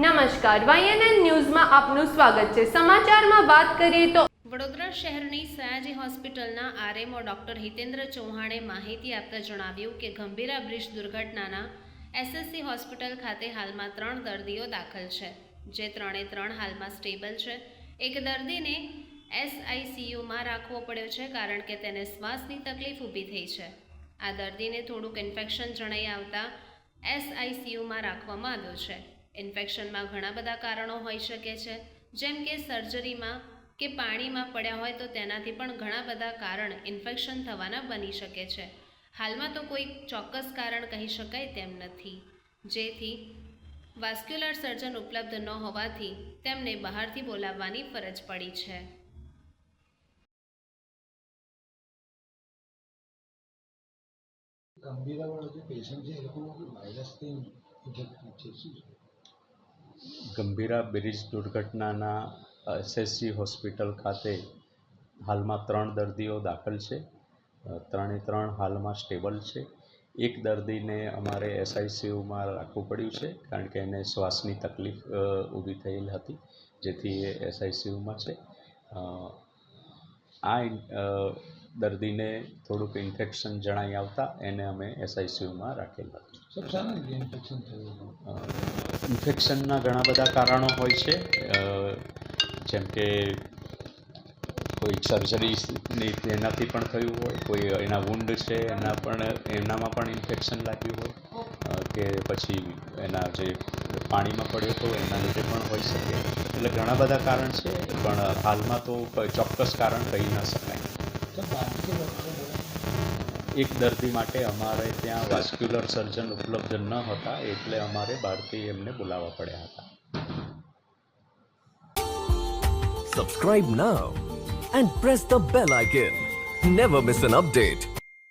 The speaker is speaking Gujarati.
નમસ્કાર વાયએનએન ન્યૂઝમાં આપનું સ્વાગત છે. સમાચારમાં વાત કરીએ તો વડોદરા શહેરની સયાજી હોસ્પિટલના આરએમઓ ડોક્ટર હિતેન્દ્ર ચૌહાણે માહિતી આપતા જણાવ્યું કે ગંભીરા બ્રિજ દુર્ઘટનાના એસએસસી હોસ્પિટલ ખાતે હાલમાં ત્રણ દર્દીઓ દાખલ છે, જે ત્રણે ત્રણ હાલમાં સ્ટેબલ છે. એક દર્દીને એસઆઈસીયુમાં રાખવો પડ્યો છે કારણ કે તેને શ્વાસની તકલીફ ઊભી થઈ છે. આ દર્દીને થોડુંક ઇન્ફેક્શન જણાઈ આવતા એસઆઈસીયુમાં રાખવામાં આવ્યો છે. ઇન્ફેક્શનમાં ઘણા બધા કારણો હોઈ શકે છે. જેમ કે સર્જરીમાં કે પાણીમાં પડ્યા હોય તો તેનાથી પણ ઘણા બધા કારણ ઇન્ફેક્શન થવાના બની શકે છે. હાલમાં તો કોઈ ચોક્કસ કારણ કહી શકાય તેમ નથી. જેથી વાસ્ક્યુલર સર્જન ઉપલબ્ધ ન હોવાથી તેમને બહારથી બોલાવવાની ફરજ પડી છે. ગંભીર પેશન્ટ છે, એ લોકોનો વાયરસથી ઇન્ફેક્ટ છે શું? ગંભીરા બ્રિજ દુર્ઘટનાના એસએસજી હોસ્પિટલ ખાતે હાલમાં ત્રણ દર્દીઓ દાખલ છે. ત્રણે ત્રણ હાલમાં સ્ટેબલ છે. એક દર્દીને અમારે એસઆઈસીયુમાં રાખવું પડ્યું છે, કારણ કે એને શ્વાસની તકલીફ ઊભી થયેલ હતી, જેથી એ એસઆઈસીયુમાં છે. આ દર્દીને થોડુંક ઇન્ફેક્શન જણાઈ આવતા એને અમે એસઆઈસીયુમાં રાખેલા હતું સર શાના લીધે ઇન્ફેક્શન થયું ઇન્ફેક્શનના ઘણા બધા કારણો હોય છે. જેમ કે કોઈ સર્જરીની તેનાથી પણ થયું હોય કોઈ એના વુન્ડ છે એના પણ એનામાં પણ ઇન્ફેક્શન લાગ્યું હોય કે પછી એના જે પાણીમાં પડ્યો હતો એના લીધે પણ હોઈ શકે. એટલે ઘણા બધા કારણ છે પણ હાલમાં તો કોઈ ચોક્કસ કારણ કહી ન શકાય. એક દર્દી માટે અમારે ત્યાં વાસ્ક્યુલર સર્જન ઉપલબ્ધ ન હતા, એટલે અમારે બહારથી એમને બોલાવવા પડ્યા હતા subscribe now and press the bell icon never miss an update.